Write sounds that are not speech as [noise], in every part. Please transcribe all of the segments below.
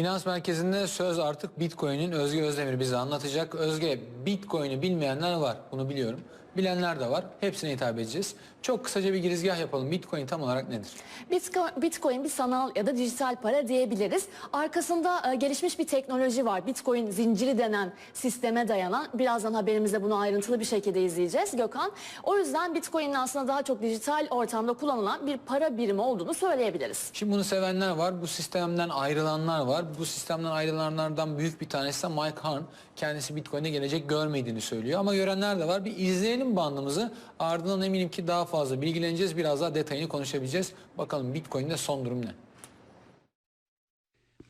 Finans merkezinde söz artık Bitcoin'in Özge Özdemir bize anlatacak. Özge Bitcoin'i bilmeyenler var bunu biliyorum. Bilenler de var. Hepsine hitap edeceğiz. Çok kısaca bir girizgah yapalım. Bitcoin tam olarak nedir? Bitco- Bitcoin bir sanal ya da dijital para diyebiliriz. Arkasında e, gelişmiş bir teknoloji var. Bitcoin zinciri denen sisteme dayanan. Birazdan haberimizde bunu ayrıntılı bir şekilde izleyeceğiz Gökhan. O yüzden Bitcoin'in aslında daha çok dijital ortamda kullanılan bir para birimi olduğunu söyleyebiliriz. Şimdi bunu sevenler var. Bu sistemden ayrılanlar var. Bu sistemden ayrılanlardan büyük bir tanesi de Mike Harn. Kendisi Bitcoin'e gelecek görmediğini söylüyor. Ama görenler de var. Bir izleyelim bandımızı. Ardından eminim ki daha fazla bilgileneceğiz. Biraz daha detayını konuşabileceğiz. Bakalım Bitcoin'de son durum ne?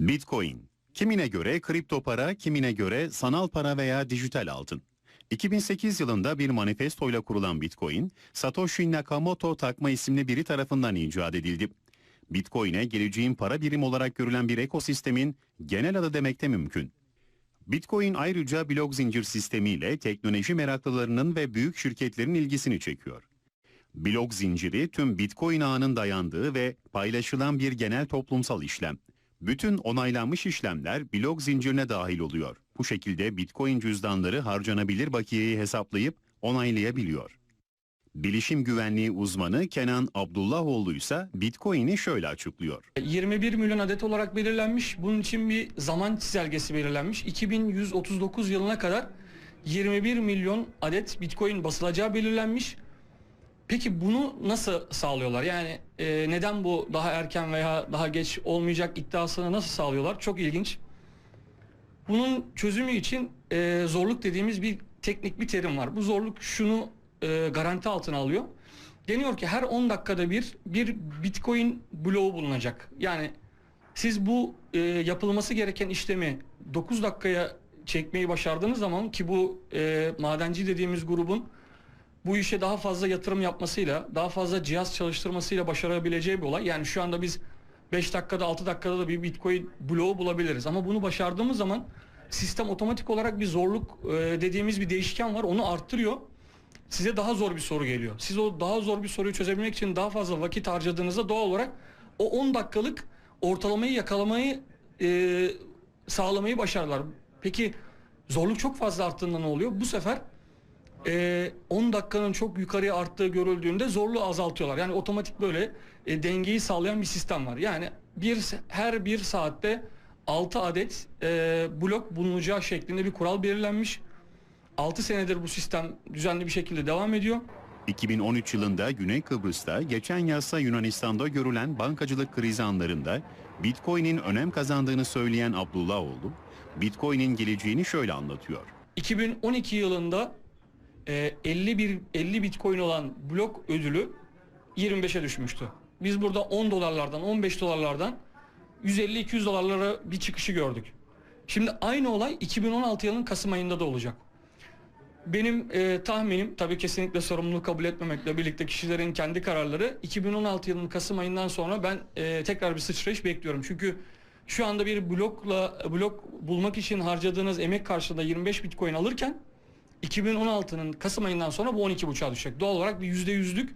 Bitcoin. Kimine göre kripto para, kimine göre sanal para veya dijital altın. 2008 yılında bir manifestoyla kurulan Bitcoin, Satoshi Nakamoto takma isimli biri tarafından icat edildi. Bitcoin'e geleceğin para birimi olarak görülen bir ekosistemin genel adı demek de mümkün. Bitcoin ayrıca blok zincir sistemiyle teknoloji meraklılarının ve büyük şirketlerin ilgisini çekiyor. Blok zinciri tüm Bitcoin ağının dayandığı ve paylaşılan bir genel toplumsal işlem. Bütün onaylanmış işlemler blok zincirine dahil oluyor. Bu şekilde Bitcoin cüzdanları harcanabilir bakiyeyi hesaplayıp onaylayabiliyor. Bilişim güvenliği uzmanı Kenan Abdullahoğlu ise Bitcoin'i şöyle açıklıyor. 21 milyon adet olarak belirlenmiş. Bunun için bir zaman çizelgesi belirlenmiş. 2139 yılına kadar 21 milyon adet Bitcoin basılacağı belirlenmiş. Peki bunu nasıl sağlıyorlar? Yani e, neden bu daha erken veya daha geç olmayacak iddiasını nasıl sağlıyorlar? Çok ilginç. Bunun çözümü için e, zorluk dediğimiz bir teknik bir terim var. Bu zorluk şunu e, garanti altına alıyor. Deniyor ki her 10 dakikada bir bir Bitcoin bloğu bulunacak. Yani siz bu e, yapılması gereken işlemi 9 dakikaya çekmeyi başardığınız zaman ki bu e, madenci dediğimiz grubun bu işe daha fazla yatırım yapmasıyla, daha fazla cihaz çalıştırmasıyla başarabileceği bir olay. Yani şu anda biz 5 dakikada 6 dakikada da bir Bitcoin bloğu bulabiliriz. Ama bunu başardığımız zaman sistem otomatik olarak bir zorluk e, dediğimiz bir değişken var. Onu arttırıyor. Size daha zor bir soru geliyor. Siz o daha zor bir soruyu çözebilmek için daha fazla vakit harcadığınızda doğal olarak o 10 dakikalık ortalamayı yakalamayı e, sağlamayı başarırlar. Peki zorluk çok fazla arttığında ne oluyor? Bu sefer e, 10 dakikanın çok yukarıya arttığı görüldüğünde zorluğu azaltıyorlar. Yani otomatik böyle e, dengeyi sağlayan bir sistem var. Yani bir her bir saatte 6 adet e, blok bulunacağı şeklinde bir kural belirlenmiş. 6 senedir bu sistem düzenli bir şekilde devam ediyor. 2013 yılında Güney Kıbrıs'ta, geçen yazsa Yunanistan'da görülen bankacılık krizi anlarında Bitcoin'in önem kazandığını söyleyen Abdullahoğlu, Bitcoin'in geleceğini şöyle anlatıyor. 2012 yılında e, 51 50 Bitcoin olan blok ödülü 25'e düşmüştü. Biz burada 10 dolarlardan 15 dolarlardan 150-200 dolarlara bir çıkışı gördük. Şimdi aynı olay 2016 yılının Kasım ayında da olacak. Benim e, tahminim tabii kesinlikle sorumluluğu kabul etmemekle birlikte kişilerin kendi kararları 2016 yılının Kasım ayından sonra ben e, tekrar bir sıçrayış bekliyorum. Çünkü şu anda bir blokla blok bulmak için harcadığınız emek karşılığında 25 Bitcoin alırken 2016'nın Kasım ayından sonra bu 12.5'a düşecek. Doğal olarak bir %100'lük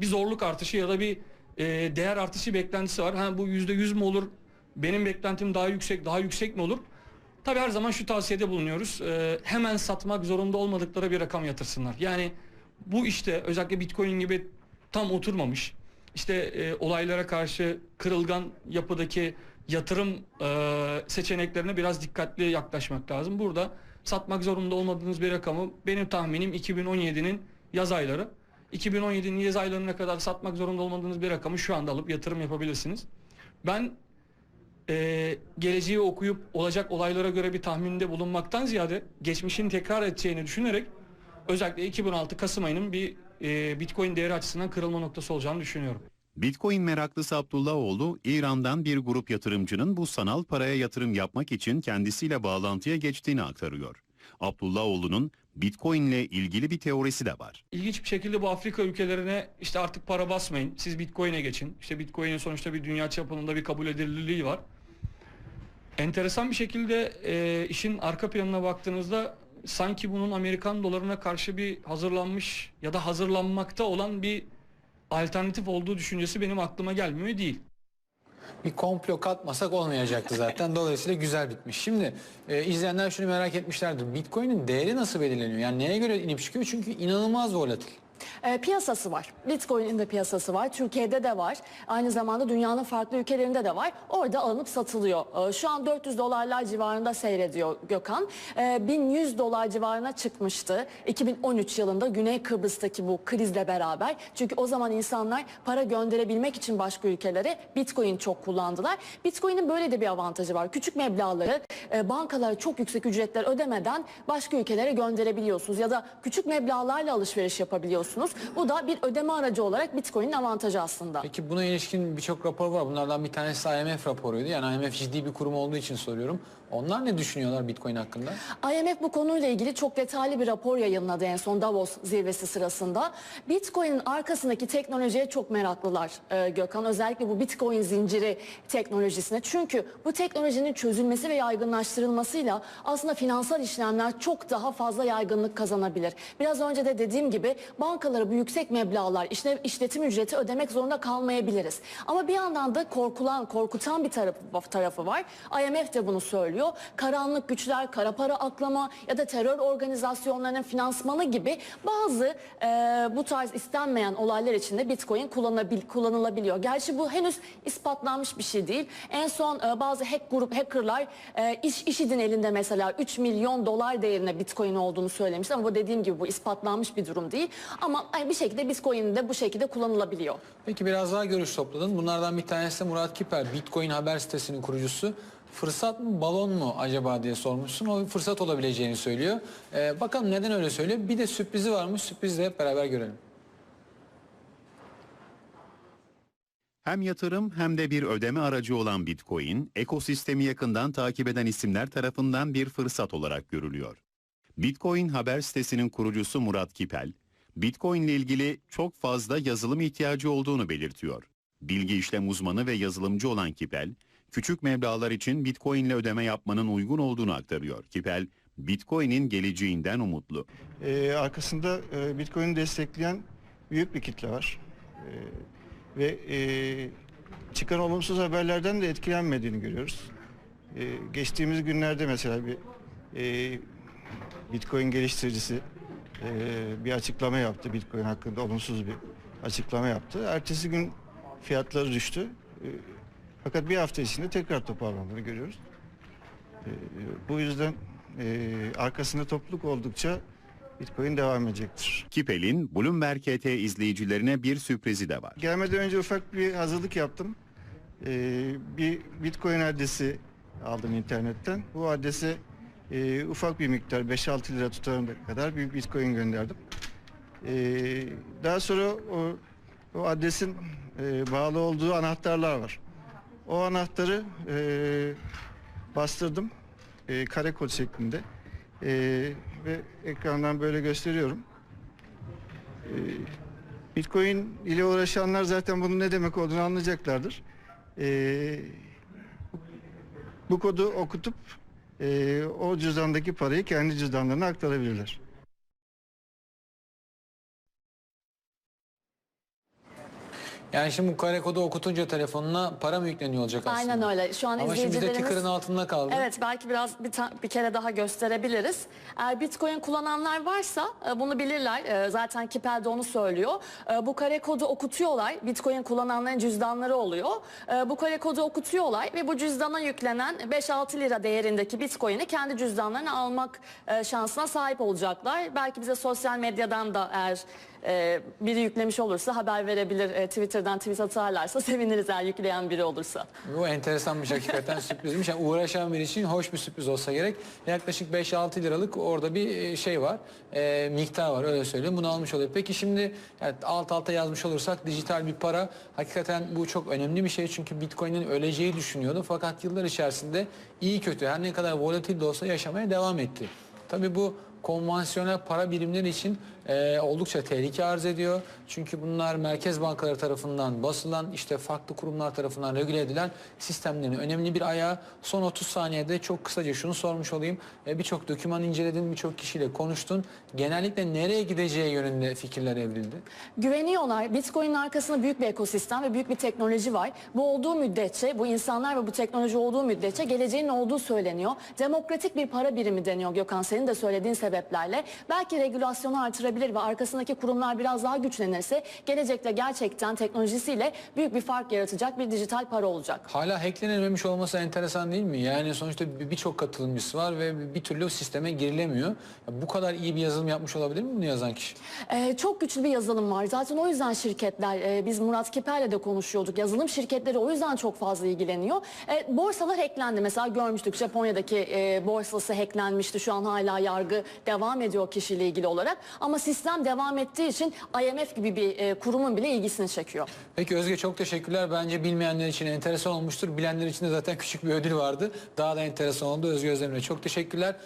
bir zorluk artışı ya da bir e, değer artışı beklentisi var. Ha bu %100 mü olur? Benim beklentim daha yüksek, daha yüksek mi olur? Tabii her zaman şu tavsiyede bulunuyoruz. Ee, hemen satmak zorunda olmadıkları bir rakam yatırsınlar. Yani bu işte özellikle Bitcoin gibi tam oturmamış. işte e, olaylara karşı kırılgan yapıdaki yatırım e, seçeneklerine biraz dikkatli yaklaşmak lazım. Burada satmak zorunda olmadığınız bir rakamı benim tahminim 2017'nin yaz ayları. 2017'nin yaz aylarına kadar satmak zorunda olmadığınız bir rakamı şu anda alıp yatırım yapabilirsiniz. Ben e, geleceği okuyup olacak olaylara göre bir tahminde bulunmaktan ziyade geçmişin tekrar edeceğini düşünerek özellikle 2016 Kasım ayının bir e, Bitcoin değeri açısından kırılma noktası olacağını düşünüyorum. Bitcoin meraklısı Abdullahoğlu, İran'dan bir grup yatırımcının bu sanal paraya yatırım yapmak için kendisiyle bağlantıya geçtiğini aktarıyor. Abdullahoğlu'nun Bitcoin ile ilgili bir teorisi de var. İlginç bir şekilde bu Afrika ülkelerine işte artık para basmayın, siz Bitcoin'e geçin. İşte Bitcoin'in sonuçta bir dünya çapında bir kabul edilirliği var. Enteresan bir şekilde e, işin arka planına baktığınızda sanki bunun Amerikan dolarına karşı bir hazırlanmış ya da hazırlanmakta olan bir alternatif olduğu düşüncesi benim aklıma gelmiyor değil. Bir komplo katmasak olmayacaktı zaten. [laughs] Dolayısıyla güzel bitmiş. Şimdi e, izleyenler şunu merak etmişlerdir. Bitcoin'in değeri nasıl belirleniyor? Yani neye göre inip çıkıyor? Çünkü inanılmaz volatil. E, piyasası var. Bitcoin'in de piyasası var. Türkiye'de de var. Aynı zamanda dünyanın farklı ülkelerinde de var. Orada alınıp satılıyor. E, şu an 400 dolarlar civarında seyrediyor Gökhan. E, 1100 dolar civarına çıkmıştı. 2013 yılında Güney Kıbrıs'taki bu krizle beraber. Çünkü o zaman insanlar para gönderebilmek için başka ülkelere Bitcoin çok kullandılar. Bitcoin'in böyle de bir avantajı var. Küçük meblağları e, bankalara çok yüksek ücretler ödemeden başka ülkelere gönderebiliyorsunuz. Ya da küçük meblağlarla alışveriş yapabiliyorsunuz. Bu da bir ödeme aracı olarak Bitcoin'in avantajı aslında. Peki buna ilişkin birçok rapor var. Bunlardan bir tanesi IMF raporuydu. Yani IMF ciddi bir kurum olduğu için soruyorum. Onlar ne düşünüyorlar Bitcoin hakkında? IMF bu konuyla ilgili çok detaylı bir rapor yayınladı en son Davos zirvesi sırasında. Bitcoin'in arkasındaki teknolojiye çok meraklılar e, Gökhan. Özellikle bu Bitcoin zinciri teknolojisine. Çünkü bu teknolojinin çözülmesi ve yaygınlaştırılmasıyla aslında finansal işlemler çok daha fazla yaygınlık kazanabilir. Biraz önce de dediğim gibi bankalara bu yüksek meblağlar, işle- işletim ücreti ödemek zorunda kalmayabiliriz. Ama bir yandan da korkulan, korkutan bir tarafı, tarafı var. IMF de bunu söylüyor. Karanlık güçler, kara para aklama ya da terör organizasyonlarının finansmanı gibi bazı e, bu tarz istenmeyen olaylar içinde Bitcoin kullanabil, kullanılabiliyor. Gerçi bu henüz ispatlanmış bir şey değil. En son e, bazı hack grup hackerlar e, iş IŞİD'in elinde mesela 3 milyon dolar değerine Bitcoin olduğunu söylemişti ama bu dediğim gibi bu ispatlanmış bir durum değil. Ama bir şekilde Bitcoin de bu şekilde kullanılabiliyor. Peki biraz daha görüş topladın. Bunlardan bir tanesi de Murat Kiper, Bitcoin haber sitesinin kurucusu. Fırsat mı balon mu acaba diye sormuşsun. O fırsat olabileceğini söylüyor. Ee, bakalım neden öyle söylüyor. Bir de sürprizi varmış. Sürprizi de hep beraber görelim. Hem yatırım hem de bir ödeme aracı olan Bitcoin, ekosistemi yakından takip eden isimler tarafından bir fırsat olarak görülüyor. Bitcoin haber sitesinin kurucusu Murat Kipel, Bitcoin ile ilgili çok fazla yazılım ihtiyacı olduğunu belirtiyor. Bilgi işlem uzmanı ve yazılımcı olan Kipel, küçük meblağlar için Bitcoin ile ödeme yapmanın uygun olduğunu aktarıyor. Kipel, Bitcoin'in geleceğinden umutlu. Ee, arkasında e, Bitcoin'i destekleyen büyük bir kitle var. Ee, ve e, çıkan olumsuz haberlerden de etkilenmediğini görüyoruz. Ee, geçtiğimiz günlerde mesela bir e, Bitcoin geliştiricisi e, bir açıklama yaptı. Bitcoin hakkında olumsuz bir açıklama yaptı. Ertesi gün fiyatları düştü. Ee, fakat bir hafta içinde tekrar toparlandığını görüyoruz. Ee, bu yüzden e, arkasında topluluk oldukça Bitcoin devam edecektir. Kipel'in Bloomberg KT izleyicilerine bir sürprizi de var. Gelmeden önce ufak bir hazırlık yaptım. Ee, bir Bitcoin adresi aldım internetten. Bu adrese e, ufak bir miktar 5-6 lira tutarına kadar bir Bitcoin gönderdim. Ee, daha sonra o, o adresin e, bağlı olduğu anahtarlar var. O anahtarı e, bastırdım e, kare kod şeklinde E, ve ekrandan böyle gösteriyorum. E, Bitcoin ile uğraşanlar zaten bunun ne demek olduğunu anlayacaklardır. E, bu kodu okutup e, o cüzdandaki parayı kendi cüzdanlarına aktarabilirler. Yani şimdi bu kare kodu okutunca telefonuna para mı yükleniyor olacak aslında? Aynen öyle. Şu an Ama şimdi izleyicilerimiz... ticker'ın altında kaldı. Evet belki biraz bir, bir kere daha gösterebiliriz. Eğer Bitcoin kullananlar varsa e, bunu bilirler. E, Zaten Kipel de onu söylüyor. E, Bu kare kodu okutuyorlar. Bitcoin kullananların cüzdanları oluyor. E, Bu kare kodu okutuyorlar ve bu cüzdana yüklenen 5-6 lira değerindeki Bitcoin'i kendi cüzdanlarına almak e, şansına sahip olacaklar. Belki bize sosyal medyadan da eğer e, biri yüklemiş olursa haber verebilir. E, Twitter'dan tweet atarlarsa [laughs] seviniriz eğer yükleyen biri olursa. Bu enteresanmış hakikaten [laughs] sürprizmiş. Yani uğraşan biri için hoş bir sürpriz olsa gerek. Yaklaşık 5-6 liralık orada bir e, şey var. E, miktar var öyle söyleyeyim. Bunu almış oluyor. Peki şimdi yani alt alta yazmış olursak dijital bir para hakikaten bu çok önemli bir şey. Çünkü Bitcoin'in öleceği düşünüyordu. Fakat yıllar içerisinde iyi kötü her ne kadar volatil de olsa yaşamaya devam etti. Tabii bu konvansiyonel para birimleri için e, oldukça tehlike arz ediyor. Çünkü bunlar merkez bankaları tarafından basılan işte farklı kurumlar tarafından regüle edilen sistemlerin önemli bir ayağı. Son 30 saniyede çok kısaca şunu sormuş olayım. E, birçok doküman inceledin, birçok kişiyle konuştun. Genellikle nereye gideceği yönünde fikirler evrildi. Güveniyorlar. Bitcoin'in arkasında büyük bir ekosistem ve büyük bir teknoloji var. Bu olduğu müddetçe, bu insanlar ve bu teknoloji olduğu müddetçe geleceğin olduğu söyleniyor. Demokratik bir para birimi deniyor Gökhan senin de söylediğin sebeplerle. Belki regülasyonu artırabilir ve arkasındaki kurumlar biraz daha güçlenirse gelecekte gerçekten teknolojisiyle büyük bir fark yaratacak bir dijital para olacak. Hala hacklenilmemiş olması enteresan değil mi? Yani sonuçta bir- birçok katılımcısı var ve bir türlü sisteme girilemiyor. Bu kadar iyi bir yazılım yapmış olabilir mi bunu yazan kişi? Ee, çok güçlü bir yazılım var. Zaten o yüzden şirketler, e, biz Murat Kiper'le de konuşuyorduk. Yazılım şirketleri o yüzden çok fazla ilgileniyor. E, borsalar hacklendi. Mesela görmüştük Japonya'daki e, borsası hacklenmişti. Şu an hala yargı devam ediyor kişiyle ilgili olarak. Ama sistem devam ettiği için IMF gibi bir e, kurumun bile ilgisini çekiyor. Peki Özge çok teşekkürler. Bence bilmeyenler için enteresan olmuştur. Bilenler için de zaten küçük bir ödül vardı. Daha da enteresan oldu. Özge Özdemir'e çok teşekkürler.